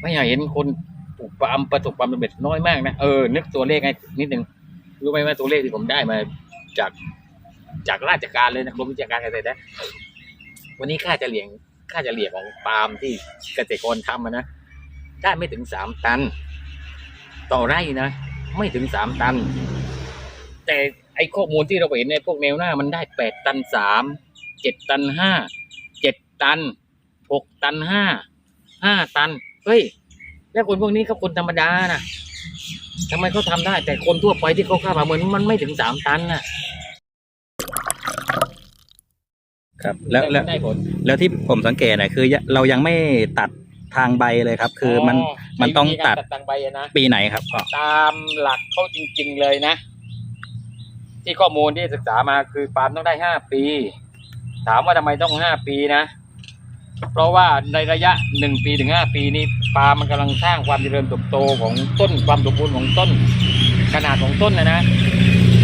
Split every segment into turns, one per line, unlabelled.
ไม่อยากเห็นคนปลูกปาล์มประสบความสำเร็จน้อยมากนะเออนึกตัวเลขให้นิดหนึ่งรู้ไหมว่าตัวเลขที่ผมได้มา จากจากราชการเลยนะกรมวิชาการเกษตรนะวันนี้ค่าเฉลี่ยค่าเฉลี่ยของปาล์มที่เกษตรกรทำอะนะได้ไม่ถึงสามตัน ต่อไร่นะ ไม่ถึงสามตัน แต่ไอ้ข้อมูลที่เราเห็นในพวกแนวหน้ามันได้แปดตันสามเจ็ดตันห้าเจ็ดตันหกตันห้าห้าตัน เฮ้ย แล้วคนพวกนี้เขาคนธรรมดานะทำไมเขาทำได้ แต่คนทั่วไปที่เขาเข้ามาเหมือนมันไม่ถึงสามตันน่ะ
ครับ แล้วแล้ว
ได้ผล
แล้วที่ผมสังเกตนะคือ เรายังไม่ตัดทางใบเลยครับ คือมันมันต้อง
วิธีการ
ตัด
ตัดใบอะนะ
ปีไหนครับก็
ตามหลักเขาจริง ๆเลยนะ ที่ข้อมูลที่ศึกษามาคือปาล์มต้องได้ห้าปี ถามว่าทำไมต้องห้าปีนะ เพราะว่าในระยะหนึ่งปีถึงห้าปีนี้ปล์มมันกำลังสร้างความเจริญเติบโตของต้นความสมบูรณ์ของต้น ขนาดของต้นนะนะ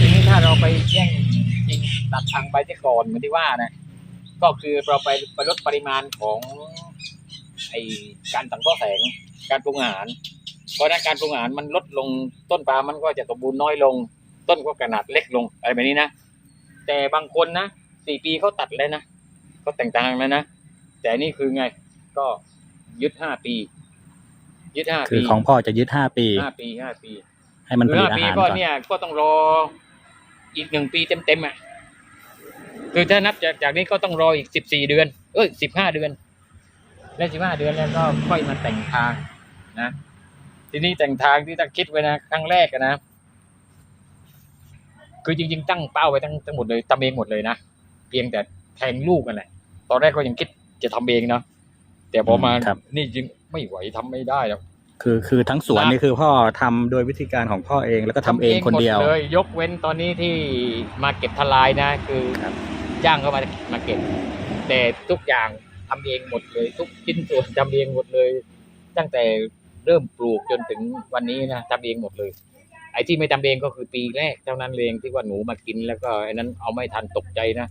ทีนี้ถ้าเราไปแย่งจริงตัดทางใบที่ก่อนเหมือนที่ว่านะก็คือเราไปไปลดปริมาณของไอการสังเคราะห์แสงการปรุงอาหาร เพราะนั้นการปรุงอาหารมันลดลงต้นปล์มมันก็จะสมบูรณ์น้อยลง ต้นก็ขนาดเล็กลงอะไรแบบนี้นะแต่บางคนนะสี่ปีเขาตัดเลยนะเขาแต่งทางแล้วนะ แต่นี่คือไง ก็ยึดห้าปี ยึดห้า
คื
ปี
อของพ่อจะยึดห้าปี
ห้าปีห้าปี
ให้มันผ
คือ
ลิต
ห้า
อา
ปี
หาร
ก็
ก่อน
เนี่ย ก็ต้องรออีกหนึ่งปีเต็มๆอะคือถ้านับจากจากนี้ก็ต้องรออีกสิบสี่เดือน เอ้ยสิบห้าเดือน และสิบห้าเดือนแล้วก็ค่อยมาแต่งทางนะ ทีนี้แต่งทางที่ตั้งคิดไว้นะครั้งแรกอะนะคือจริง ๆ ตั้งเป้าไว้ทั้งทั้งหมดเลยทำเองหมดเลยนะเพียงแต่แทงลูกกันแหละตอนแรกก็ยังคิด จะทำเองเนาะแต่พอมา
ครับ
นี่จริงไม่ไหวทำไม่ได้แล้ว
คือคือทั้งสวน
นะ
นี่คือพ่อทำโดยวิธีการของพ่อเองแล้วก็ทำเองคนเดียว
หมเลยยกเว้นตอนนี้ที่มาเก็บทลายนะ คือ
ครับ
จ้างเขามามาเก็บ แต่ทุกอย่างทำเองหมดเลย ทุกชิ้นส่วนทำเองหมดเลย ตั้งแต่เริ่มปลูกจนถึงวันนี้นะทำเองหมดเลย ไอ้ที่ไม่ทำเองก็คือปีแรกเท่านั้นเองที่ว่าหนูมากินแล้วก็ไอ้นั้นเอาไม่ทันตกใจนะ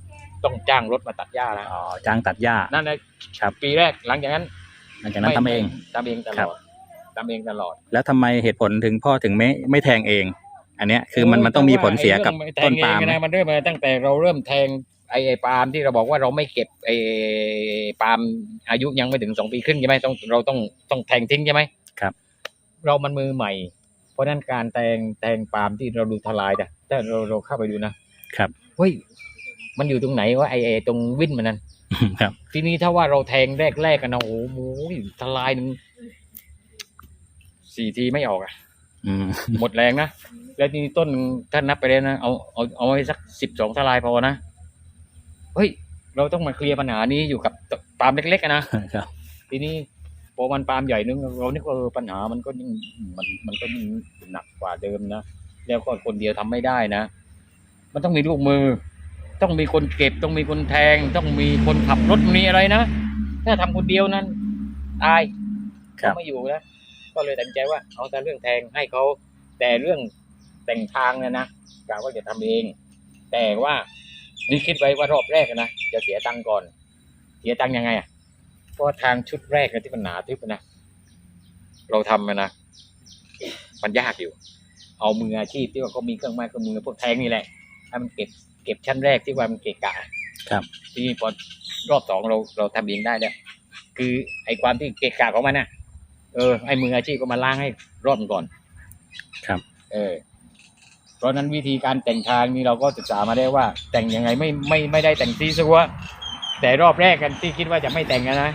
ต้องจ้างรถมาตัดหญ้านะ
อ๋อจ้างตัดหญ้า
นั่นนะครับปีแรกหลังจากนั้น
หลังจากนั้นทำเอง
ทำเองต
ค
ล
รับ
อดทำเองตลอด
แล้วทำไมเหตุผลถึงพ่อถึงไม่ไม่แทงเอง อันเนี้ยคือมันมันต้องมีผลเสียกับ
ไอ้
ต้น
เรื่อง
ปาล์ม
แทงเองนะมันเริ่มมาตั้งแต่เราเริ่มแทงไอ้ไอ้ปาล์มที่เราบอกว่าเราไม่เก็บไอ้ปาล์มอายุยังไม่ถึงสองปีครึ่งใช่ไหมต้องเราต้องต้องแทงทิ้งใช่ไหม
ครับ
เรามันมือใหม่ เพราะฉะนั้นการแทงแทงปาล์มที่เราดูทลายนะถ้าเราเราเข้าไปดูนะครับเฮ้ย มันอยู่ตรงไหนวะไอ้ไอ้ตรงวิ่นมันนั่น
ครับ
ทีนี้ถ้าว่าเราแทงแรกๆกันนะโอ้โหทลายหนึ่งสี่ทีไม่ออกอะ
อืม
หมดแรงนะ แล้วทีนี้ต้นหนึ่งท่านนับไปเลยนะเอาเอาเอาไว้สักสิบสองทลายพอนะเฮ้ย เราต้องมาเคลียร์ปัญหานี้อยู่กับปาล์มเล็กๆอะนะ
ครับ
ทีนี้พอมันปาล์มใหญ่นึงเรานี่ก็เออปัญหามันก็ยิ่งมันมันก็ยิ่งหนักกว่าเดิมนะแล้วก็คนเดียวทำไม่ได้นะ มันต้องมีลูกมือ ต้องมีคนเก็บต้องมีคนแทง ต้องมีคนขับรถมีอะไรนะถ้าทำคนเดียวนั้นตาย
ครับ
เขาไม่อยู่นะก็เลยตัดสินใจว่าเอาแต่เรื่องแทงให้เขาแต่เรื่องแต่งทางเนี่ยนะกะว่าจะทำเอง แต่ว่านี่คิดไว้ว่ารอบแรกอะนะจะเสียตังค์ก่อน เสียตังค์ยังไงอะเพราะทางชุดแรกอะที่มันหนาทึบอะนะเราทำอะนะมันยากอยู่ เอามืออาชีพที่ว่าเขามีเครื่องไม้เครื่องมือพวกแทงนี่แหละให้มันเก็บ เก็บชั้นแรกที่ว่ามันเกะกะ
ครับ
ทีนี้พอรอบสองเราเราทำเองได้เนี่ยคือไอ้ความที่เกะกะของมันน่ะ เออไอ้มืออาชีพก็มาล้างให้รอบมันก่อน
ครับ
เออ เพราะฉะนั้นวิธีการแต่งทางนี่เราก็ศึกษามาได้ว่า แต่งยังไงไม่ไม่ไม่ได้แต่งซีซัวแต่รอบแรกกันที่คิดว่าจะไม่แต่งอะนะ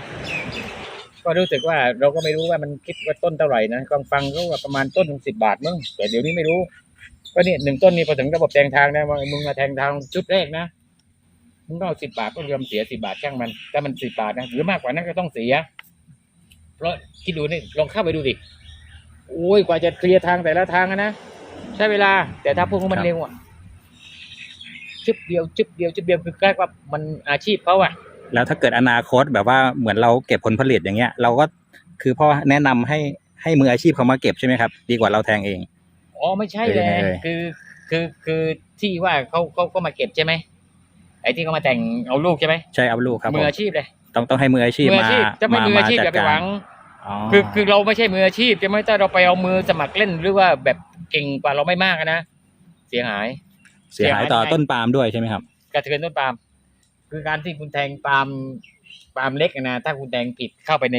ก็รู้สึกว่าเราก็ไม่รู้ว่ามันคิดว่าต้นเท่าไหร่นะกองฟังก็ว่าประมาณต้นสิบบาทมั้งแต่เดี๋ยวนี้ไม่รู้ ก็เนี่ยหนึ่งต้นนี่พอถึงระบบแทงทางนะว่ามึงมาแทงทางชุดแรกนะมึงก็เอาสิบบาทก็ยอมเสียสิบบาทช่างมันถ้ามันสิบบาทนะหรือมากกว่านั้นก็ต้องเสีย เพราะคิดดูนี่ลองเข้าไปดูดิโอ้ยกว่าจะเคลียร์ทางแต่ละทางอะนะใช้เวลา แต่ถ้าพวกมัน
ครับ
เร็วอะจึบเดียวจึบเดียวจึบเดียวคือใกล้ว่ามันอาชีพเขาอะ
แล้วถ้าเกิดอนาคตแบบว่าเหมือนเราเก็บผลผลิตอย่างเงี้ย เราก็คือพ่อแนะนำให้ให้มืออาชีพเขามาเก็บใช่ไหมครับ ดีกว่าเราแทงเอง
อ๋อไม่ใช่
คือ
เล
ยังไง
ย
เอ่ย
คือคือคือที่ว่าเขาเขาก็มาเก็บใช่ไหมไอ้ที่เขามาแต่งเอาลูกใช่ไหม
ใช่เอาลูกครับ
มื
ผ
อ
ม
อาชีพเลย
ต้องต้องให้มืออาชีพ
มือ
มา
อาชีพจะไม่
มา
มืออาชีพ
มา
อย่าไป
จัด
ห
กา
วั
รง
อ
อ๋อ
คือคือเราไม่ใช่มืออาชีพใช่ไหมถ้าเราไปเอามือสมัครเล่นหรือว่าแบบเก่งกว่าเราไม่มากอะนะเสียหาย
เสียหายต่อ
เสียหาย
ต้นปาล์มด้วยใช่ไหมครับ
กระเทือนต้นปาล์มคือการที่คุณแทงปาล์มปาล์มเล็กอะนะถ้าคุณแทงผิดเข้าไปใน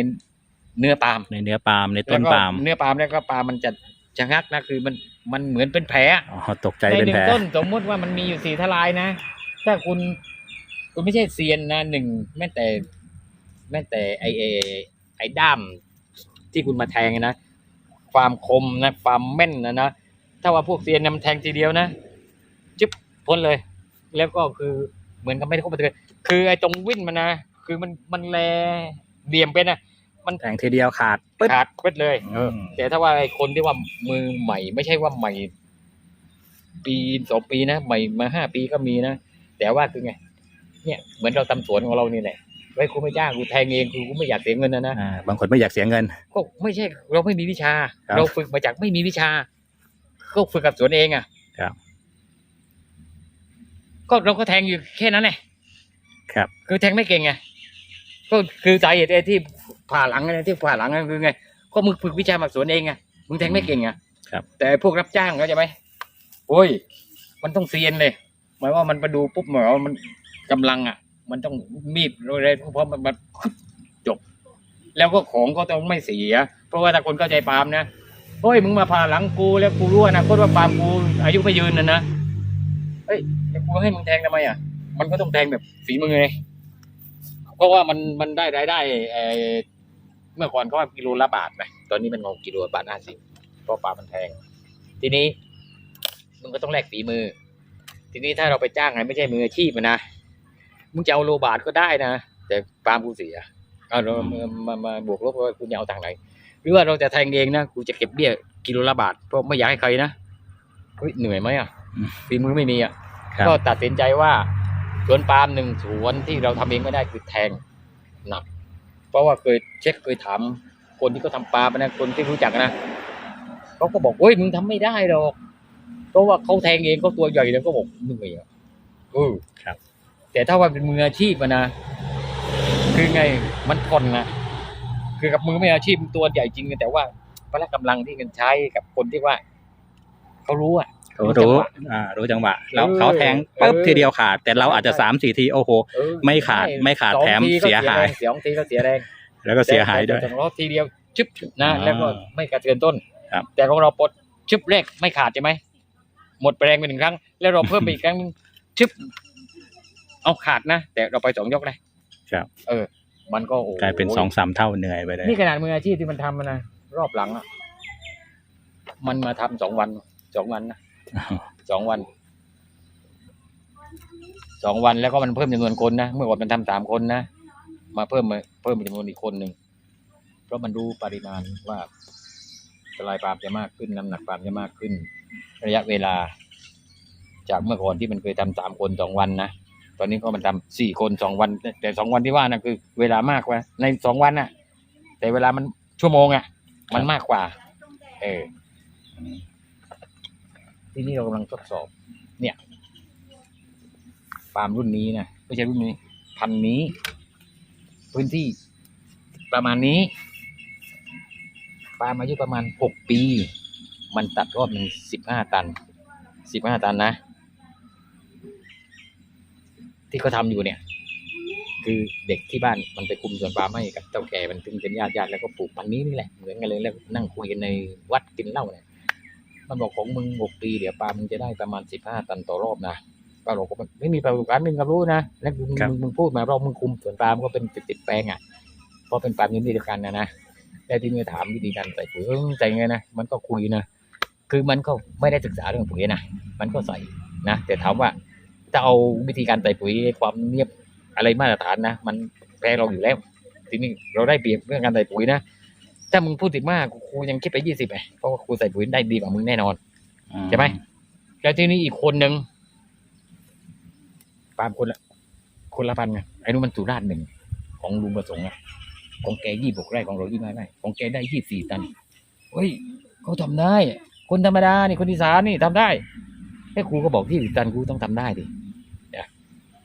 เนื้อปาล์ม
ในเนื้อปาล์มในต้น
แล้วก็
ปาล์ม
เนื้อปาล์มแล้วก็ปาล์มมันจะชะงักนะคือมัน มันเหมือนเป็นแผลอะ
อ๋อตกใจ
ใน
เป็น
หนึ่
แผล
งต้นสมมติว่ามันมีอยู่สี่ทลายนะ ถ้าคุณคุณไม่ใช่เซียนนะหนึ่งแม้แต่ แม้แต่ไอเอไอด้าม ที่คุณมาแทงนะความคมนะความแม่นนะนะถ้าว่าพวกเซียนนะมันแทงทีเดียวนะจึ๊บพ้นเลย แล้วก็คือเหมือนกับไม่ได้เข้าไปเลยคือไอ้ตรงวิ่นมันนะคือมันมันแลเหลี่ยมเป็น นะ
แทงทีเดียวขาดปึ๊ด
ขาดปึ๊ดเลย
อืม
แต่ถ้าว่าไอ้คนที่ว่ามือใหม่ ไม่ใช่ว่าใหม่ ปีสองปีนะใหม่มาห้าปีก็มีนะแต่ว่าคือไง เนี่ยเหมือนเราทำสวนของเรานี่แหละไว้ยกูไม่จ้างกูแทงเองกูไม่อยากเสียเงินนะนะ
อ่าบางคนไม่อยากเสียเงิน
ก็ไม่ใช่เราไม่มีวิชา
ครับ
เราฝึกมาจากไม่มีวิชา ก็ฝึกกับสวนเองอะ
ครับ
ก็เราก็แทงอยู่แค่นั้นแหละ
ครับ
คือแทงไม่เก่งไง ก็คือสาเหตุไอ้ที่ ผ่าหลังไงที่ผ่าหลังนั่นคือไง ก็มึงฝึกวิชามาสวนเองไงมึงแทงไม่เก่งไง
ครับ
แต่พวกรับจ้างเข้าใจไหมโอ้ย มันต้องเซียนเลย หมายว่ามันมาดูปุ๊บหมายว่ามันกำลังอะ มันต้องมีดอะไรเพราะมันมันจบ แล้วก็ของก็ต้องไม่เสีย เพราะว่าถ้าคนเข้าใจปาล์มนะเฮ้ยมึงมาผ่าหลังกูแล้วกูรู้อนะโคตว่าปาล์มกูอายุไม่ยืนนะนะเฮ้ยแล้วกูให้มึงแทงทำไมอะ มันก็ต้องแทงแบบฝีมือไงเพราะว่ามันมันได้รายได้ เอ่อเมื่อก่อนเขาว่ากิโลละบาทไหมตอนนี้มันงงกิโลละบาทห้าสิบเพราะปลามันแพง ทีนี้มึงก็ต้องแลกฝีมือ ทีนี้ถ้าเราไปจ้างใครไม่ใช่มืออาชีพอะนะมึงจะเอาโลบาทก็ได้นะแต่ปาล์มกูเสียเอาเรามามามาบวกลบว่าคุณจะเอาทางไหน หรือว่าเราจะแทงเองนะกูจะเก็บเบี้ยกิโลละบาทเพราะไม่อยากให้ใครนะเฮ้ยเหนื่อยไหมอะ
อืม
ฝีมือไม่มีอะ
ครับ
ก็ตัดสินใจว่าสวนปาล์มหนึ่งสวนที่เราทำเองไม่ได้คือแทงหนัก เพราะว่าเคยเช็คเคยถามคนที่เขาทำปาล์มนะคนที่รู้จักนะเขาก็บอกเฮ้ยมึงทำไม่ได้หรอกเพราะว่าเขาแทงเองเขาตัวใหญ่แล้วก็บอกเหนื่อยอะเออ
ครับ
แต่ถ้าว่าเป็นมืออาชีพอะนะคือไงมันทนนะคือกับมือไม่อาชีพตัวใหญ่จริงแต่ว่าพละกำลังที่กันใช้กับคนที่ว่าเขารู้อะ
เขา
รู้จัง
รู้
หวะ
อ่ารู้จังหวะแล้ว
เออ
เขาแทงปุ๊บ
เออ
ทีเดียวขาด แต่เราอาจจะสามสี่ทีโอ้โห
เออ
ไม่ขาดไม่ขาด
สอง
แถม
ทีก็
เสียหาย
แรงสองทีก็เสียแรง
แล้วก็เสียหายด้วย
แต่ของเราทีเดียวชึบนะ
อ่า
แล้วก็ไม่กระเทือนต้น
ครับ
แต่ของเราปลดชึบแรกไม่ขาดใช่ไหมหมดแรงไปหนึ่งครั้ง แล้วเราเพิ่มไปอีกครั้งหนึ่งชึบเอาขาดนะ แต่เราไปสองยกนะครับ เออ มันก็โอ้โห
กลายเป็นสองสามเท่าเหนื่อยไปเลย
นี่ขนาดมืออาชีพที่มันทำมานะรอบหลังอะมันมาทำสองวันสองวันนะ สองวันสองวันแล้วก็มันเพิ่มจำนวนคนนะเมื่อก่อนมันทำสามคนนะมาเพิ่มมาเพิ่มจำนวนอีกคนหนึ่งเพราะมันรู้ปริมาณว่าทลายปาล์มจะมากขึ้นน้ำหนักปาล์มจะมากขึ้น ระยะเวลา จากเมื่อก่อนที่มันเคยทำสามคนสองวันนะตอนนี้ก็มันทำสี่คนสองวัน แต่สองวันที่ว่านะคือ เวลามากกว่า ในสองวันน่ะ แต่เวลามันชั่วโมงอะ มันมากกว่า เออ ที่นี่เรากำลังทดสอบ เนี่ยปาล์มรุ่นนี้นะไม่ใช่รุ่นนี้ พันนี้ พื้นที่ประมาณนี้ปาล์มอายุประมาณหกปี มันตัดรอบหนึ่งสิบห้าตันสิบห้าตันนะ ที่เขาทำอยู่เนี่ย คือเด็กที่บ้านมันไปคุมสวนปาล์มให้กับเจ้าแก่มันถึงเป็นญาติญาติแล้วก็ปลูกพันนี้นี่แหละเหมือนกันเลยแล้วนั่งคุยกันในวัดกินเหล้าเนี่ย มันบอกของมึงหกปีเดี๋ยวปลามึงจะได้ประมาณสิบห้าตันต่อรอบนะก็บอกว่าไม่มีประสบการณ์ไม่มีความรู้นะแล้วมึง
ครับ
มึงมึงพูดมาเรามึงคุมสวนปลาล์มก็เป็นติดติดๆแปลงอะเพราะเป็นปลาล์มชนิดเดียวกันนะนะแต่ที่นี่ถามวิธีการใส่ปุ๋ยเออใส่ไงนะมันก็คุยนะคือมันก็ไม่ได้ศึกษาเรื่องปุ๋ยนะมันก็ใส่นะแต่ถามว่าถ้าเอาวิธีการใส่ปุ๋ยความเนียบอะไรมาตรฐานนะมันแพ้เราอยู่แล้วทีนี้เราได้เปรียบเรื่องการใส่ปุ๋ยนะ ถ้ามึงพูดถึงมากครูยังคิดไปยี่สิบไงเพราะว่าครูใส่ปุ๋ยได้ดีกว่ามึงแน่นอนใช่ไหมแล้วที่นี่อีกคนหนึ่งปาล์มคนละคนละพันไงไอ้นู้นมันสุราษฎร์หนึ่งของลุงประสงค์อะของแกยี่บกไร่ของเรายี่ห้าไร่ของแกได้ยี่สี่ตันเฮ้ยเขาทำได้ คนธรรมดานี่คนอีสานนี่ทำได้ไอ้ครูก็บอกที่สี่ตันครูต้องทำได้ดิเนี่ย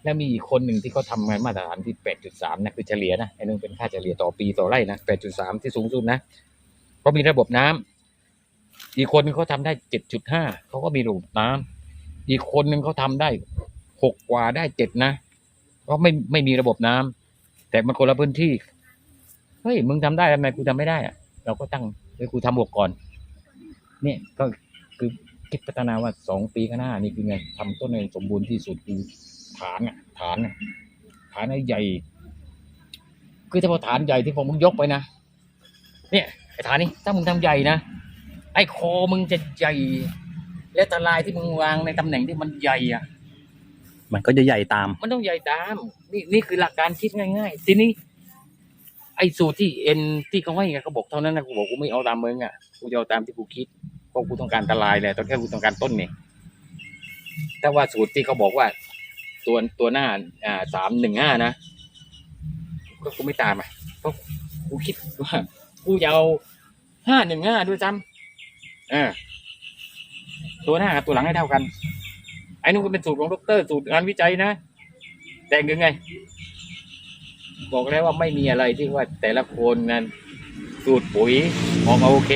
แล้วมีอีกคนหนึ่งที่เขาทำงานมาตรฐานที่แปดจุดสามนะคือเฉลี่ยนะไอ้นึงเป็นค่าเฉลี่ยต่อปีต่อไร่นะแปดจุดสามที่สูงสุดนะเพราะมีระบบน้ำอีกคนนึงเขาทำได้เจ็ดจุดห้าเขาก็มีระบบน้ำอีกคนหนึ่งเขาทำได้หกกว่าได้เจ็ดนะก็ไม่ไม่มีระบบน้ำแต่มันคนละพื้นที่เฮ้ยมึงทำได้ทำไมกูทำไม่ได้อะเราก็ตั้งเฮ้ยกูทำบวกก่อน เนี่ยก็คือคิดพัฒนาว่าสองปีข้างหน้านี่คือไงทำต้นในสมบูรณ์ที่สุดคือ ฐานอะฐานอะฐานให้ใหญ่ คือถ้าพอฐานใหญ่ที่ผมมึงยกไปนะเนี่ยไอ้ฐานนี้ถ้ามึงทำใหญ่นะไอ้คอมึงจะใหญ่ และตะลายที่มึงวางในตำแหน่งที่มันใหญ่อะ
มันก็จะใหญ่ตาม
มันต้องใหญ่ตาม นี่นี่คือหลักการคิดง่าย ๆ ทีนี้ ไอ้สูตรที่เอ็นที่เขาให้ไงเขาบอกเท่านั้นนะกูบอกกูไม่เอาตามมึงอะกูจะเอาตามที่กูคิดเพราะกูต้องการตลายแหละตอนแค่กูต้องการต้นเนี่ยแต่ว่าสูตรที่เขาบอกว่า ตัวตัวหน้าอ่าสามหนึ่งห้านะ ก็กูไม่ตามอะเพราะกูคิดว่ากูจะเอาห้าหนึ่งห้าด้วยซ้ำเออตัวหน้ากับตัวหลังให้เท่ากัน ไอ้นู่นก็เป็นสูตรของดอกเตอร์สูตรงานวิจัยนะ แต่ยังไง บอกแล้วว่าไม่มีอะไรที่ว่าแต่ละคนนั้นสูตรปุ๋ยออกมาโอเค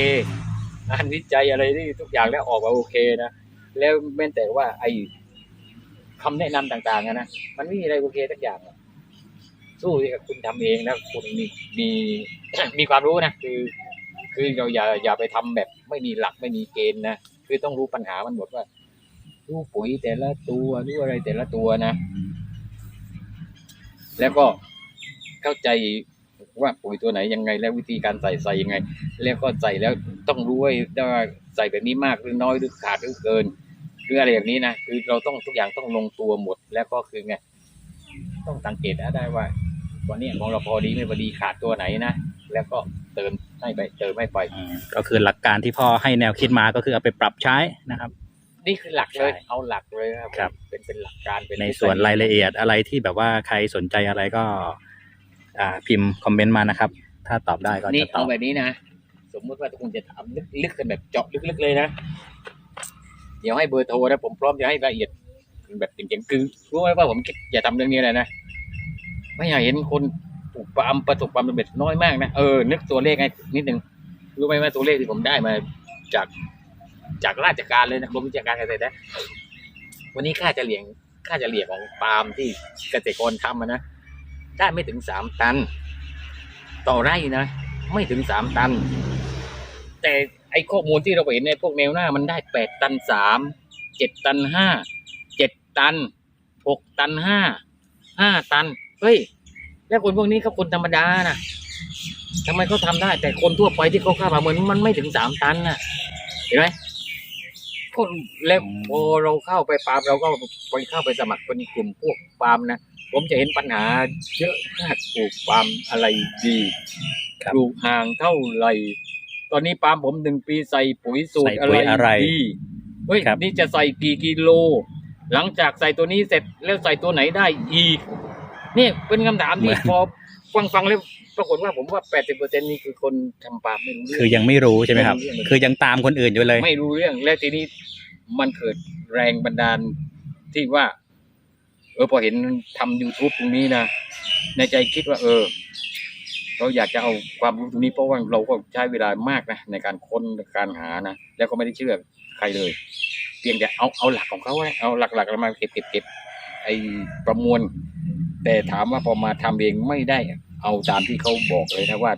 งานวิจัยอะไรที่ทุกอย่างแล้วออกมาโอเคนะ แล้วแม้แต่ว่าไอ้ คำแนะนำต่างๆนะมันไม่มีอะไรโอเคสักอย่างสู้ที่กับคุณทำเองแล้วคุณมีมีมีความรู้นะคือ คือเราอย่าอย่าไปทำแบบ ไม่มีหลักไม่มีเกณฑ์นะคือต้องรู้ปัญหามันหมดว่ารู้ปุ๋ยแต่ละตัวรู้อะไรแต่ละตัวนะ แล้วก็เข้าใจว่าปุ๋ยตัวไหนยังไง แล้ววิธีการใส่ใส่ยังไง แล้วก็ใส่แล้วต้องรู้ว่าใส่แบบนี้มากหรือน้อยหรือขาดหรือเกิน รืออะไรอย่างนี้นะคือเราต้องทุกอย่างต้องลงตัวหมดแล้วก็คือไงต้องสังเกตได้ว่าวันนี้ของเราพอดีไม่พอดีขาดตัวไหนนะแล้วก็เติมให้ไปเติมให้ไป
ก็คือหลักการที่พ่อให้แนวคิดมาก็คือเอาไปปรับใช้นะครับ
นี่คือหลักเลย
ใช่
เอาหลักเลยครับ
ครับ
เป็นเป็นหลักการเป็น
ในส่วนรายละเอียดอะไรที่แบบว่าใครสนใจอะไรก็ อ่าพิมพ์คอมเมนต์มานะครับ ถ้าตอบได้ก็
นี่
จะตอ
เอา
บ
แบบนี้นะสมมติว่าคุณจะถามลึกๆกันแบบเจาะลึกๆเลยนะ เดี๋ยวให้เบอร์โทรนะผมพร้อมจะให้รายละเอียด แบบจริงๆคือรู้ไหมว่าผมคิดอย่าทำเรื่องนี้เลยนะ ไม่อยากเห็นคนปลูกปาล์มประสบความสำเร็จน้อยมากนะเออนึกตัวเลขให้นิดนึงรู้ไหมว่าตัวเลขที่ผมได้มาจากจากราชการเลยนะกรมวิชาการเกษตรนะวันนี้ค่าเฉลี่ยค่าเฉลี่ยของปาล์มที่เกษตรกรทำอะนะได้ไม่ถึงสามตัน ต่อไร่นะ ไม่ถึงสามตัน แต่ ไอ้ข้อมูลที่เราเห็นในพวกแนวหน้ามันได้แปดตันสามเจ็ดตันห้าเจ็ดตันหกตันห้าห้าตัน เฮ้ย แล้วคนพวกนี้เขาคนธรรมดานะทำไมเขาทำได้ แต่คนทั่วไปที่เขาเข้ามาเหมือนมันไม่ถึงสามตันน่ะเห็นไหมคนแล้วพอเราเข้าไปปาล์มเราก็ไปเข้าไปสมัครเป็นกลุ่มพวกปาล์มนะผมจะเห็นปัญหาเยอะมากปลูกปาล์มอะไรดี
ครับ
ปลูกห่างเท่าไหร่ ตอนนี้ปาล์มผมหนึ่งปีใส่ปุ๋ยสูตร
ใส่
อะ
ปุ๋
ไร
ยอะไร
ดีเฮ้ย
ครับ
นี่จะใส่กี่กิโล หลังจากใส่ตัวนี้เสร็จแล้วใส่ตัวไหนได้อีก นี่เป็นคำถามที่พอฟังฟังแล้วปรากฏว่าผมว่าแปดสิบเปอร์เซ็นนี่คือคนทำปาล์มไม่รู้เรื่
คือยังไม่รู้ใช่ไหมครับ
ไม่รู้เรื่อง
คือยังตามคนอื่นอยู่เลย
ไม่รู้เรื่องและทีนี้มันเกิดแรงบันดาลที่ว่า เออพอเห็นทำ youtube ตรงนี้นะในใจคิดว่า เออ เราอยากจะเอาความรู้ตรงนี้เพราะว่าเราก็ใช้เวลามากนะในการค้นการหานะแล้วก็ไม่ได้เชื่อใครเลย เพียงแต่เอาเอาหลักของเขาไว้เอาหลักๆแล้วมาเก็บเก็บเก็บไอ้ประมวล แต่ถามว่าพอมาทำเองไม่ได้เอาตามที่เขาบอกเลยนะว่า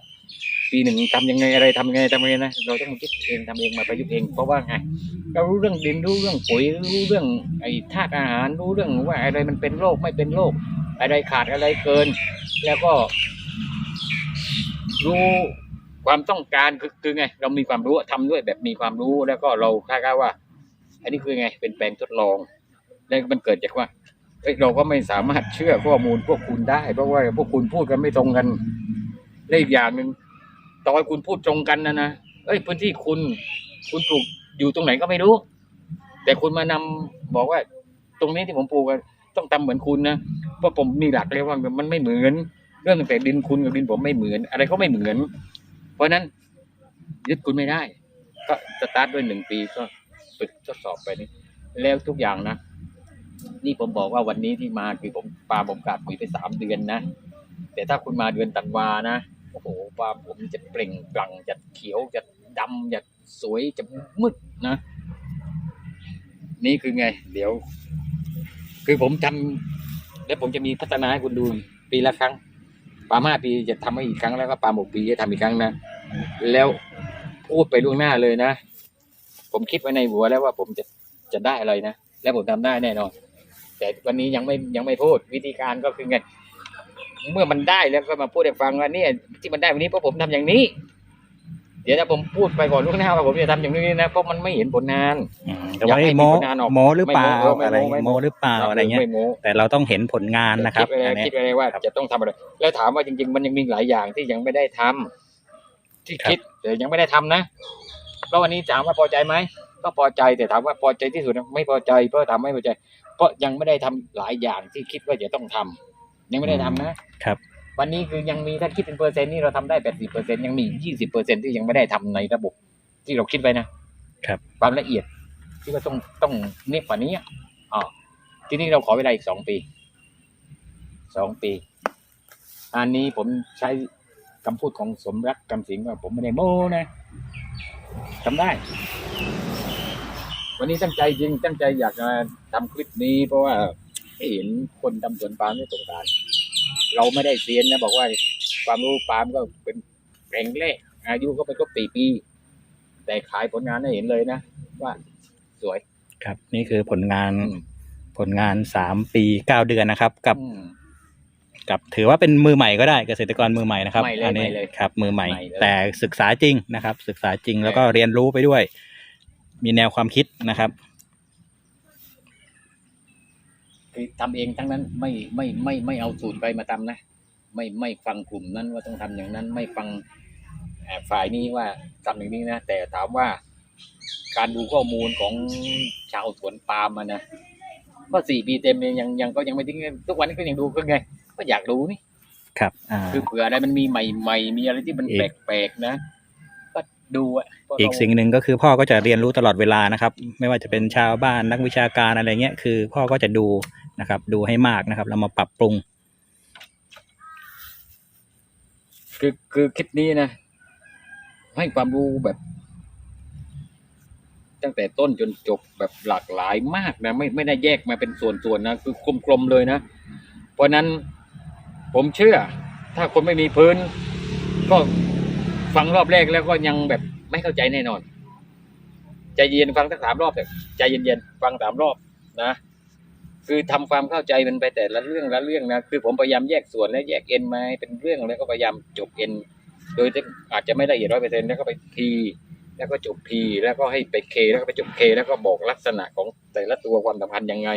ปีหนึ่งทำยังไงอะไรทำยังไงทำยังไงนะเราต้องคิดเองทำเองมาประยุกต์เองเพราะว่าไงเรารู้เรื่องดินรู้เรื่องปุ๋ยรู้เรื่องไอ้ธาตุอาหารรู้เรื่องว่าอะไรมันเป็นโรคไม่เป็นโรคอะไรขาดอะไรเกิน แล้วก็ รู้ความต้องการคือคือไง เรามีความรู้ทำด้วยแบบมีความรู้แล้วก็เราคาดว่า อันนี้คือไง เป็นแปลงทดลอง แล้วมันเกิดจากว่าเราก็ไม่สามารถเชื่อข้อมูลพวกคุณได้ เพราะว่าพวกคุณพูดกันไม่ตรงกันและอีกอย่างหนึ่งต่อให้คุณพูดตรงกันนะนะเอ้ยพื้นที่คุณ คุณปลูกอยู่ตรงไหนก็ไม่รู้ แต่คุณมานำบอกว่า ตรงนี้ที่ผมปลูกต้องทำเหมือนคุณนะเพราะผมมีหลักเลยว่ามันไม่เหมือน เรื่องตั้งแต่ดินคุณกับดินผมไม่เหมือน อะไรก็ไม่เหมือน เพราะฉะนั้นยึดคุณไม่ได้ ก็สตาร์ทด้วยหนึ่งปีก็ฝึกทดสอบไปนี่แล้วทุกอย่างนะนี่ผมบอกว่าวันนี้ที่มาคือผมปาล์มผมขาดปุ๋ยไปสามเดือนนะแต่ถ้าคุณมาเดือนธันวานะโอ้โหปาล์มผมจะเปล่งปลั่งจะเขียวจะดำจะสวยจะมืดนะ นี่คือไง เดี๋ยว คือผมทำแล้วผมจะมีพัฒนาให้คุณดูปีละครั้ง ปาล์มห้าปีจะทำให้อีกครั้งแล้วก็ปาล์มหกปีจะทำอีกครั้งนะ แล้วพูดไปล่วงหน้าเลยนะ ผมคิดไว้ในหัวแล้วว่าผมจะจะได้อะไรนะ แล้วผมทำได้แน่นอน แต่วันนี้ยังไม่ยังไม่พูดวิธีการก็คือไง เมื่อมันได้แล้วก็มาพูดให้ฟังว่าเนี่ยที่มันได้วันนี้เพราะผมทำอย่างนี้ เดี๋ยวถ้าผมพูดไปก่อนล่วงหน้าว่าผมจะทำอย่างนี้นะเพราะมันไม่เห็นผลงาน
อืมแต่ว่า
อยากให้
ไอ้โม
มีผลงานออก
โมหรือเปล่า
ไม่โม้ไม่โม้
อะไร
ไม่โม้
โมหรือเปล่าอะไรเงี้ย
ไม่โม้
แต่เราต้องเห็นผลงานนะครับ
คิดไว้
อัน
เลย
เนี้ย
คิดไว้เลยว่า
ครับ
จะต้องทำอะไร แล้วถามว่าจริง ๆ มันยังมีหลายอย่างที่ยังไม่ได้ทำที่
ครับ
คิดแต่ยังไม่ได้ทำนะก็วันนี้ถามว่าพอใจไหมก็พอใจแต่ถามว่าพอใจที่สุดไม่พอใจเพราะทำไม่พอใจ เพราะยังไม่ได้ทำหลายอย่างที่คิดว่าจะต้องทำยังไม่ได้ทำนะครับ วันนี้คือยังมีถ้าคิดเป็นเปอร์เซ็นต์นี่เราทำได้แปดสิบเปอร์เซ็นต์ยังมียี่สิบเปอร์เซ็นต์ที่ยังไม่ได้ทำในระบบ ที่เราคิดไว้นะครับ ความละเอียดที่ว่าต้องต้องเนียบกว่านี้อะอ๋อทีนี้เราขอเวลาอีกสองปีสองปี อันนี้ผมใช้คำพูดของสมรักกำสิงว่าผมไม่ได้โม้นะทำได้ วันนี้ตั้งใจจริงตั้งใจอยากจะทำคลิปนี้ เพราะว่าเห็นคนทำสวนปาล์มไม่ตรงกัน เราไม่ได้เซียนนะบอกว่า ความรู้ปาล์มก็เป็นแรงแรกอายุก็ไปก็ปีปี แต่ขายผลงานให้เห็นเลยนะว่าสวย
ครับ นี่คือผลงาน
อืม
ผลงานสามปีเก้าเดือนนะครับ กับ
อืม
กับถือว่าเป็นมือใหม่ก็ได้เกษตรกรมือใหม่นะครับ
ใหม่เลย
อันี้
ใหม่เลย
ครับ มือใหม่
ใหม่เลย
แต่ศึกษาจริงนะครับ ศึกษาจริงแล้วก็เรียนรู้ไปด้วย มีแนวความคิดนะครับ
คือทำเองทั้งนั้นไม่ไม่ไม่ไม่เอาสูตรใครมาทำนะ ไม่ไม่ฟังกลุ่มนั้นว่าต้องทำอย่างนั้น ไม่ฟังเอ่อฝ่ายนี้ว่าทำอย่างนี้นะ แต่ถามว่าการดูข้อมูลของชาวสวนปาล์มอะนะก็สี่ปีเต็มเนี่ยยังยังก็ยังไม่ทิ้งทุกวันนี้ก็ยังดูก็ไง ก็อยากรู้นี่
ครับอ่า
คือเผื่ออะไรมันมีใหม่ๆมีอะไรที่มัน
อีก
แปลกๆนะก็ ดูอะเพราะ
อีก
เรา
สิ่งหนึ่งก็คือพ่อก็จะเรียนรู้ตลอดเวลานะครับ ไม่ว่าจะเป็นชาวบ้านนักวิชาการอะไรเงี้ยคือ พ่อก็จะดูนะครับ ดูให้มากนะครับแล้วมาปรับปรุง
คือคือคลิปนี้นะ ให้ความรู้แบบ ตั้งแต่ต้นจนจบแบบหลากหลายมากนะ ไม่ไม่ได้แยกมาเป็นส่วนๆนะ คือกลมๆเลยนะ เพราะฉะนั้นผมเชื่อ ถ้าคนไม่มีพื้น ก็ ฟังรอบแรกแล้วก็ยังแบบไม่เข้าใจแน่นอน ใจเย็นฟังสักสามรอบเถอะใจเย็นๆฟังสามรอบนะคือทำความเข้าใจมันไปแต่ละเรื่องละเรื่องนะคือผมพยายามแยกส่วนและแยกเอ็นมาให้เป็นเรื่องแล้วก็พยายามจบเอ็นโดยที่อาจจะไม่ละเอียดร้อยเปอร์เซ็นต์แล้วก็ไปทีแล้วก็จบทีแล้วก็ให้ไปเคแล้วก็ไปจบเคแล้วก็บอกลักษณะของแต่ละตัวความสัมพันธ์ยังไง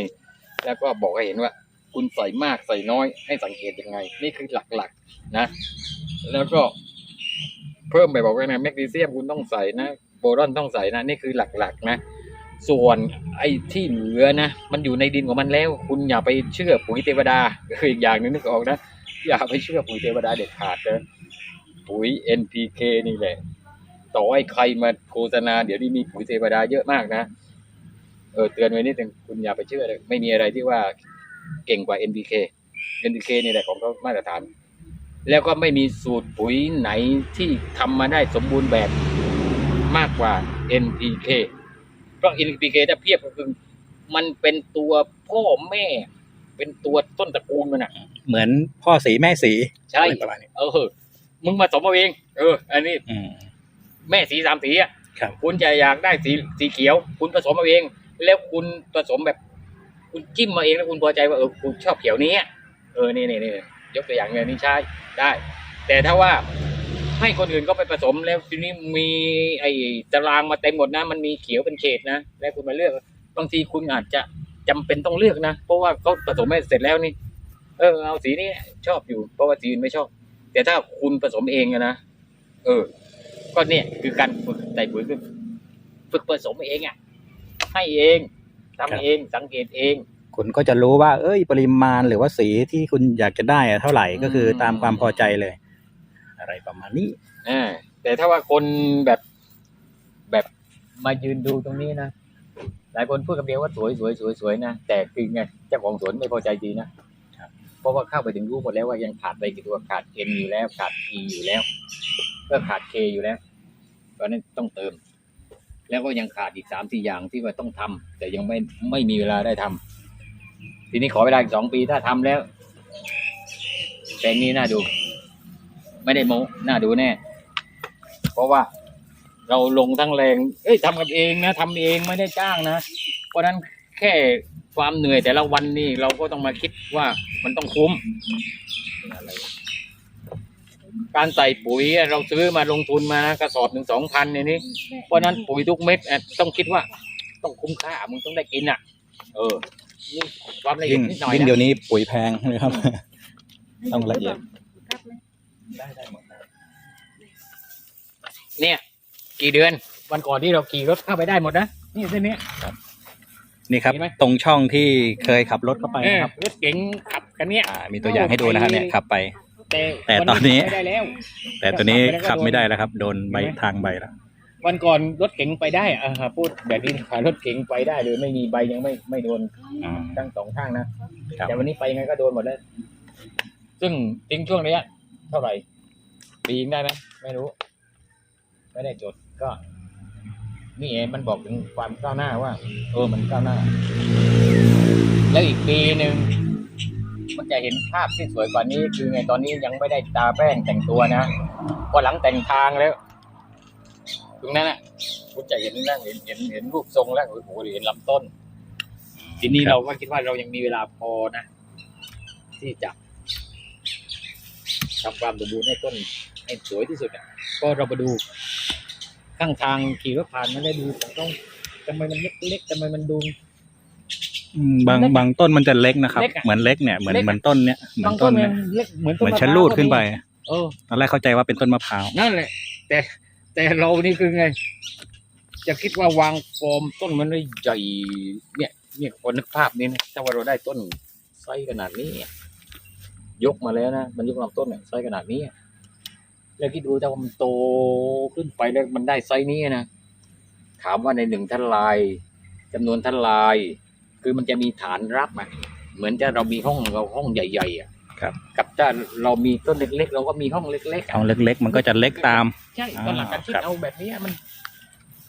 แล้วก็บอกให้เห็นว่า คุณใส่มากใส่น้อยให้สังเกตยังไง นี่คือหลักๆนะ แล้วก็ เพิ่มไปบอกว่านะแมกนีเซียมคุณต้องใส่นะโบรอนต้องใส่นะนี่คือหลักๆนะ ส่วนไอ้ที่เหลือนะ มันอยู่ในดินของมันแล้ว คุณอย่าไปเชื่อปุ๋ยเทวดาคืออีกอย่างหนึงนึกออกนะอย่าไปเชื่อปุ๋ยเทวดาเด็ดขาดนะปุ๋ย NPK นี่แหละ ต่อให้ใครมาโฆษณาเดี๋ยวนี้มีปุ๋ยเทวดาเยอะมากนะเออเตือนไว้นิดนึงคุณอย่าไปเชื่อเลยไม่มีอะไรที่ว่าเก่งกว่า NPK NPK นี่แหละของเขามาตรฐาน แล้วก็ไม่มีสูตรปุ๋ยไหนที่ทำมาได้สมบูรณ์แบบมากกว่า NPK ก็ NPK ถ้าเทียบก็คือมันเป็นตัวพ่อแม่ เป็นตัวต้นตระกูลมันอะ
เหมือนพ่อสีแม่สี
ใช่
อะไรประมาณนี้
เออ มึงมาสมเอาเอง เออ อันนี้
อืม
แม่สีสามสีอะ
ครับ
คุณจะอยากได้สีสีเขียว คุณผสมเอาเอง แล้วคุณผสมแบบ คุณจิ้มมาเองแล้วคุณพอใจว่าเออคุณชอบเขียวนี้อะเออนี่นี่นี่ ยกตัวอย่างเนี่ยนี่ใช่ได้ แต่ถ้าว่าให้คนอื่นก็ไปผสมแล้วทีนี้มีไอ้ตารางมาเต็มหมดนะ มันมีเขียวเป็นเฉดนะ แล้วคุณมาเลือก บางทีคุณอาจจะจำเป็นต้องเลือกนะ เพราะว่าเขาผสมให้เสร็จแล้วนี่ เออ เอาสีนี้ชอบอยู่ เพราะว่าสีอื่นไม่ชอบ แต่ถ้าคุณผสมเองนะ เออ ก็เนี่ยคือการฝึกใส่ปุ๋ยฝึกผสมเองอะ ให้เองทำเองสังเกตเอง
คุณก็จะรู้ว่า เอ้ย ปริมาณหรือว่าสีที่คุณอยากจะได้อะเท่าไหร่ก็คือตามความพอใจเลย อะไรประมาณนี้
อ่าแต่ถ้าว่าคนแบบแบบมายืนดูตรงนี้นะหลายคนพูดกับเดียวว่าสวยสวยสวยสวยนะแต่คือไงเจ้าของสวนไม่พอใจดีนะเพราะว่าเข้าไปถึงรู้หมดแล้วว่ายังขาดไปกี่ตัวขาดเอ็นอยู่แล้วขาดอีอยู่แล้ว ก็ขาดเคอยู่แล้วตอนนั้นต้องเติม แล้วก็ยังขาดอีกสามสี่อย่างที่ว่าต้องทำแต่ยังไม่ไม่มีเวลาได้ทำ ทีนี้ขอเวลาอีกสองปีถ้าทำแล้วแปลงนี้น่าดู ไม่ได้โม้น่าดูแน่ เพราะว่าเราลงทั้งแรง เอ้ยทำกันเองนะทำเองไม่ได้จ้างนะ เพราะฉะนั้นแค่ความเหนื่อยแต่ละวันนี่เราก็ต้องมาคิดว่ามันต้องคุ้ม การใส่ปุ๋ยเราซื้อมาลงทุนมานะกระสอบหนึ่งสองพันเนี่ยนี่เพราะฉะนั้นปุ๋ยทุกเม็ดต้องคิดว่า ต้องคุ้มค่ามึงต้องได้กินอะ เออ ความละเอีย
ยิ่
ด
ง
นิดหน่อย
ยิ่ง
นะ
เดี๋ยวนี้ปุ๋ยแพงนะครับ ต้องละเอียด
ได้ได้หมดเนี่ย กี่เดือน วันก่อนที่เราขี่รถเข้าไปได้หมดนะนี่เส้นเนี้ย
นี่ครับ
เห็นไหม
ตรงช่องที่เคยขับรถเข้าไป
เออ
นะครับ
รถเก๋งขับกันเนี้ย
อ่ามีตัวอย่างให้ดูนะครับเนี่ยขับไป
แต่
แต่ตอนนี้
ไม่ได้แล้ว
แต่ตัวนี้
ขั
ขั
บบไป
ไม่
แล้วก็โดน
ได้แล้วครับ โดนใบ
เห็นไหม
ทางใบแล้ว
วันก่อนรถเก๋งไปได้อ่าพูดแบบนี้ขารถเก๋งไปได้เลยไม่มีใบยังไม่ไม่โดน
อืม
ทั้งสองข้างนะ
ครับ
แต่วันนี้ไปยังไงก็โดนหมดแล้ว ซึ่งทิ้งช่วงระยะเท่าไหร่ปีนึงได้ไหมไม่รู้ ไม่ได้จดก็ นี่เองมันบอกถึงความก้าวหน้าว่า เออมันก้าวหน้า แล้วอีกปีหนึ่งมันจะเห็นภาพที่สวยกว่านี้ คือไงตอนนี้ยังไม่ได้ตาแป้งแต่งตัวนะพอหลังแต่งทางแล้ว ตรงนั้นอะคุณจะเห็นนั่งเห็นเห็นเห็นรูปทรงแล้วโอ้โหเห็นลำต้น ทีนี้
ครับ
เราก็คิดว่าเรายังมีเวลาพอนะ ที่จะทำความสมบูรณ์ให้ต้นให้สวยที่สุดอะก็เราไปดู ข้างทางขี่รถผ่านมันได้ดูแต่ต้องทำไมมันเล็กๆทำไมมันดู
อืมบาง
เล็ก
บางต้นมันจะเล็กนะครับ
เล็กอะ
เหมือนเล็กเนี่ยเหมือน
เล็กอะ
เหมือนต้นเนี่ยเหมือบา
นง
ต้
ต้
น
น
เนี่ย
มันเล็กเหมือน
เห
ต้น
มือน
มะพ
ฉัน
ร้าว
รูดขึ้นไป
ก็มีเออ
ตอนแรกเข้าใจว่าเป็นต้นมะพร้าว
นั่นแหละ แต่ แต่เรานี่คือไง จะคิดว่าวางฟอร์มต้นมันได้ใหญ่เนี่ยเนี่ยคนนึกภาพนี้นะถ้าว่าเราได้ต้นไซส์ขนาดนี้อะยกมาแล้วนะมันยกลำต้นเนี่ยไซส์ขนาดนี้อะแล้วคิดดูถ้าว่ามันโตขึ้นไปแล้วมันได้ไซส์นี้นะถามว่าในหนึ่งทลายจำนวนทลาย คือมันจะมีฐานรับอะเหมือนจะเรามีห้องเราห้องใหญ่ ๆ อะ
ครับ
กับถ้าเรามีต้นเล็กๆเราก็มีห้องเล็กๆอะ
เอาเล็ก ๆ มันก็จะเล็กตาม
ใช่
อ่า
ตอนหลักการคิด
ครับ
เอาแบบนี้มัน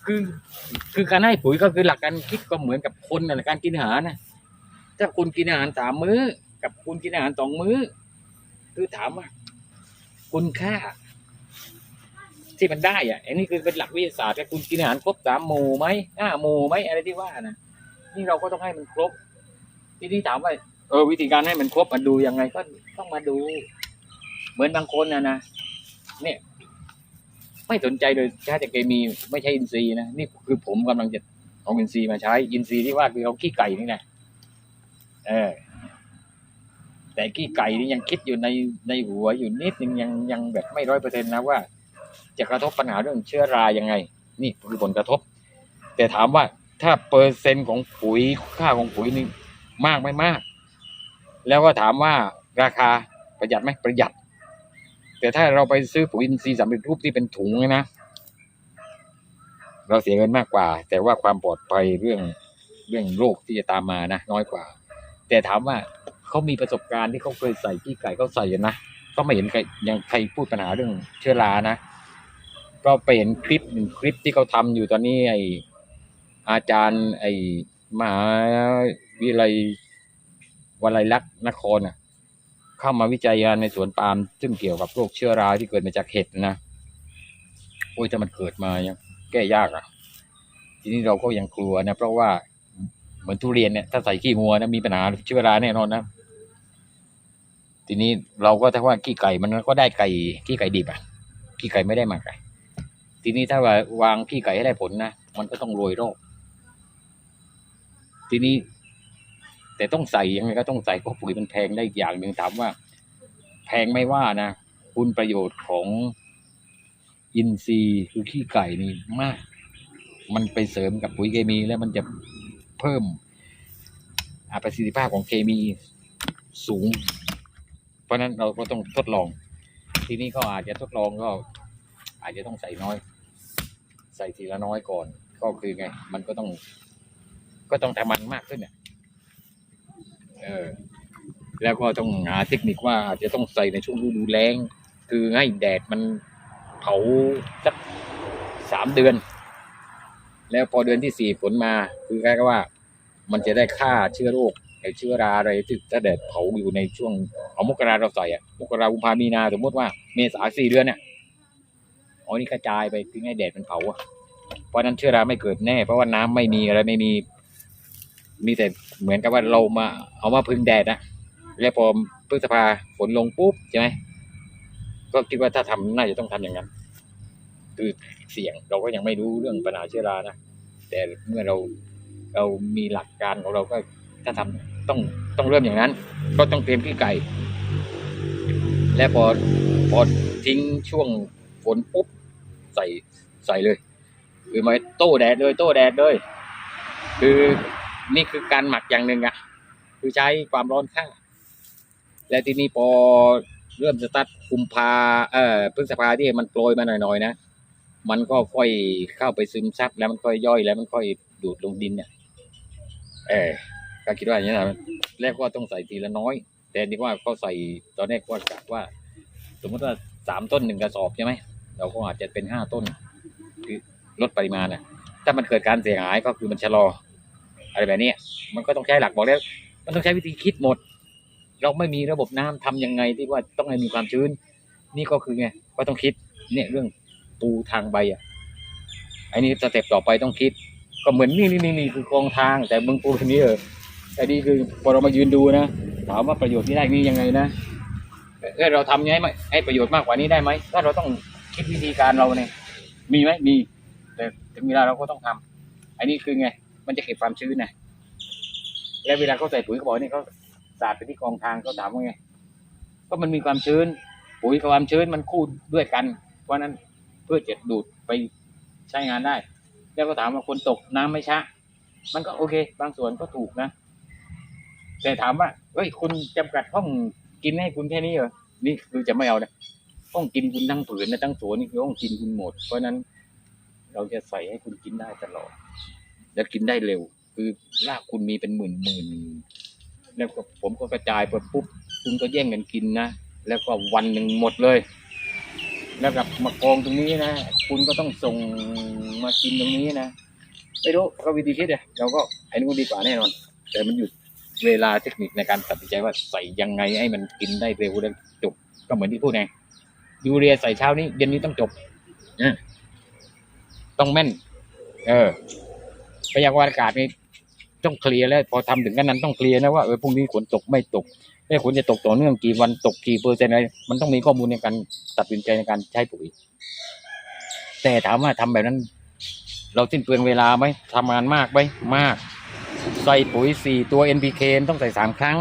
คือคือการให้ปุ๋ยก็คือหลักการคิดก็เหมือนกับคนนั่นแหละการกินอาหารนะถ้าคุณกินอาหารสามมื้อ กับคุณกินอาหารสองมื้อ คือถามว่า คุณค่า ที่มันได้อะอันนี้คือเป็นหลักวิทยาศาสตร์แต่คุณกินอาหารครบสามหมู่ไหมห้าหมู่ไหมอะไรที่ว่านะนี่เราก็ต้องให้มันครบ ทีนี้ถามว่าเออวิธีการให้มันครบมันดูยังไงก็ต้องมาดู เหมือนบางคนนะนะเนี่ย ไม่สนใจเลยใช้แต่เคมีไม่ใช่อินทรีย์นะนี่คือผมกำลังจะเอาอินทรีย์มาใช้ อินทรีย์ที่ว่าคือเอาขี้ไก่นี่แหละเออ แต่ขี้ไก่นี่ยังคิดอยู่ในในหัวอยู่นิดนึงยังยังแบบไม่ร้อยเปอร์เซ็นต์นะว่า จะกระทบปัญหาเรื่องเชื้อรายังไง นี่คือผลกระทบ แต่ถามว่าถ้าเปอร์เซ็นต์ของปุ๋ยค่าของปุ๋ยนี่มากไม่มาก แล้วก็ถามว่าราคาประหยัดไหมประหยัด แต่ถ้าเราไปซื้อปุ๋ยอินทรีย์สำเร็จรูปที่เป็นถุงเนี่ยนะ เราเสียเงินมากกว่า แต่ว่าความปลอดภัยเรื่องเรื่องโรคที่จะตามมานะน้อยกว่า แต่ถามว่าเขามีประสบการณ์ที่เขาเคยใส่ขี้ไก่เขาใส่นะก็ไม่เห็นใครยังใครพูดปัญหาเรื่องเชื้อรานะ ก็ไปเห็นคลิปหนึ่งคลิปที่เขาทำอยู่ตอนนี้ไออาจารย์ ไอมหาวิทยาลัยวลัยลักษณ์นครน่ะ เข้ามาวิจัยงานในสวนปาล์มซึ่งเกี่ยวกับโรคเชื้อราที่เกิดมาจากเห็ดนะโอ้ยถ้ามันเกิดมายังแก้ยากอะ ทีนี้เราก็ยังกลัวนะเพราะว่าเหมือนทุเรียนเนี่ยถ้าใส่ขี้งัวนะมีปัญหาเชื้อราแน่นอนนะทีนี้เราก็ถ้าว่าขี้ไก่มันก็ได้ไก่ขี้ไก่ดิบอะขี้ไก่ไม่ได้หมาไก่ทีนี้ถ้าว่าวางขี้ไก่ให้ได้ผลนะมันก็ต้องโรยโรคทีนี้ แต่ต้องใส่ยังไงก็ต้องใส่เพราะปุ๋ยมันแพงได้อีกอย่างหนึ่งถามว่า แพงไม่ว่านะคุณประโยชน์ของอินทรีย์คือขี้ไก่นี่มาก มันไปเสริมกับปุ๋ยเคมี แล้วมันจะเพิ่มประสิทธิภาพของเคมีสูง เพราะฉะนั้นเราก็ต้องทดลอง ทีนี้ก็อาจจะทดลองก็ อาจจะต้องใส่น้อย ใส่ทีละน้อยก่อน ก็คือไง มันก็ต้อง ก็ต้องทำมันมากขึ้นเนี่ย เออ แล้วก็ต้องหาเทคนิคว่าอาจจะต้องใส่ในช่วงฤดูแล้ง คือให้แดดมันเผาสักสามเดือน แล้วพอเดือนที่สี่ฝนมา คือคล้ายกับว่า มันจะได้ฆ่าเชื้อโรคไอเชื้อราอะไรที่ถ้าแดดเผาอยู่ในช่วงเอามกราเราใส่อะมกรากุมภามีนาสมมติว่าเมษาสี่เดือนเนี่ยอ๋อนี่กระจายไปคือให้แดดมันเผาอะเพราะฉะนั้นเชื้อราไม่เกิดแน่ เพราะว่าน้ำไม่มีอะไรไม่มี มีแต่เหมือนกับว่าเรามาเอามาพึ่งแดดนะแล้วพอพฤษภาฝนลงปุ๊บใช่ไหมก็คิดว่าถ้าทำน่าจะต้องทำอย่างนั้น คือเสี่ยงเราก็ยังไม่รู้เรื่องปัญหาเชื้อรานะแต่เมื่อเราเรามีหลักการของเราก็ถ้าทำต้องต้องเริ่มอย่างนั้น ก็ต้องเตรียมขี้ไก่ และพอพอทิ้งช่วงฝนปุ๊บใส่ใส่เลยคือไม่โต้แดดเลย โต้แดดเลย คือ นี่คือการหมักอย่างหนึ่งอะคือใช้ความร้อนฆ่า และทีนี้พอเริ่มสตาร์ทคุมพาเอ่อพฤษภาที่มันโปรยมาหน่อยๆนะมันก็ค่อยเข้าไปซึมซับแล้วมันค่อยย่อยแล้วมันค่อยดูดลงดินเนี่ยเออก็คิดว่าอย่างนี้นะแรกว่าต้องใส่ทีละน้อย แต่นี่ว่าก็ใส่ตอนแรกว่ากะว่า สมมติว่าสามต้นหนึ่งกระสอบใช่ไหมเราก็อาจจะเป็นห้าต้น คือลดปริมาณนะถ้ามันเกิดการเสียหายก็คือมันชะลอ อะไรแบบนี้มันก็ต้องใช้หลักบอกแล้ว มันต้องใช้วิธีคิดหมด เราไม่มีระบบน้ำทำยังไงที่ว่าต้องให้มีความชื้น นี่ก็คือไงก็ต้องคิดเนี่ยเรื่องปูทางใบอะไอ้นี่สเต็ปต่อไปต้องคิด ก็เหมือนนี่นี่นี่นี่คือกองทาง แต่มึงปูตรงนี้เออไอ้นี่คือพอเรามายืนดูนะถามว่าประโยชน์ที่ได้นี่ยังไงนะเออเราทำยังไงไหมให้ประโยชน์มากกว่านี้ได้ไหมถ้าเราต้องคิดวิธีการเราเนี่ยมีไหมมีแต่ถึงเวลาเราก็ต้องทำไอ้นี่คือไง มันจะเก็บความชื้นนะแล้วเวลาเขาใส่ปุ๋ยเขาบอกนี่เขาสาดไปที่กองทางเขาถามว่าไง ก็มันมีความชื้น ปุ๋ยกับความชื้นมันคู่ด้วยกัน เพราะนั้นเพื่อจะดูดไปใช้งานได้ แล้วก็ถามว่าคนตกน้ำไม่ช้ามันก็โอเค บางส่วนก็ถูกนะ แต่ถามว่าเฮ้ยคุณจำกัดห้องกินให้คุณแค่นี้เหรอ นี่คือจะไม่เอานะห้องกินคุณทั้งผืนนะทั้งสวนนี่คือห้องกินคุณหมด เพราะนั้นเราจะใส่ให้คุณกินได้ตลอด และกินได้เร็ว คือรากคุณมีเป็นหมื่นหมื่นแล้วก็ผมก็กระจายไปปุ๊บคุณก็แย่งกันกินนะแล้วก็วันหนึ่งหมดเลย แล้วกับมากองตรงนี้นะคุณก็ต้องส่งมากินตรงนี้นะไม่รู้ก็วิธีคิดเลยเราก็ไอ้นู้นดีกว่าแน่นอน แต่มันอยู่เวลาเทคนิคในการตัดสินใจว่าใส่ยังไงให้มันกินได้เร็วและจบก็เหมือนที่พูดไงยูเรียใส่เช้านี้เย็นนี้ต้องจบนะต้องแม่น เออ พยากรณ์อากาศนี่ต้องเคลียร์แล้ว พอทำถึงกันนั้นต้องเคลียร์นะว่าเออพรุ่งนี้ฝนตกไม่ตกเอ้ฝนจะตกต่อเนื่องกี่วันตกกี่เปอร์เซ็นต์อะไรมันต้องมีข้อมูลในการตัดสินใจในการใช้ปุ๋ยแต่ถามว่าทำแบบนั้น เราสิ้นเปลืองเวลาไหมทำงานมากไหมมาก ใส่ปุ๋ยสี่ตัว NPK ต้องใส่สามครั้ง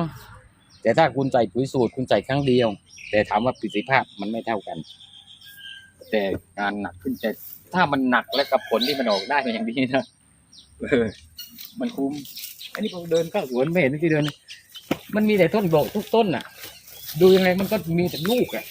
แต่ถ้าคุณใส่ปุ๋ยสูตรคุณใส่ครั้งเดียว แต่ถามว่าประสิทธิภาพมันไม่เท่ากัน แต่งานหนักขึ้นแต่ถ้ามันหนักและกับผลที่มันออกได้มันอย่างดีนะ มันคุ้ม อันนี้ผมเดินเข้าสวนไม่เห็นที่เดิน มันมีแต่ต้นโบกทุกต้นน่ะ ดูยังไงมันก็มีแต่ลูกอะ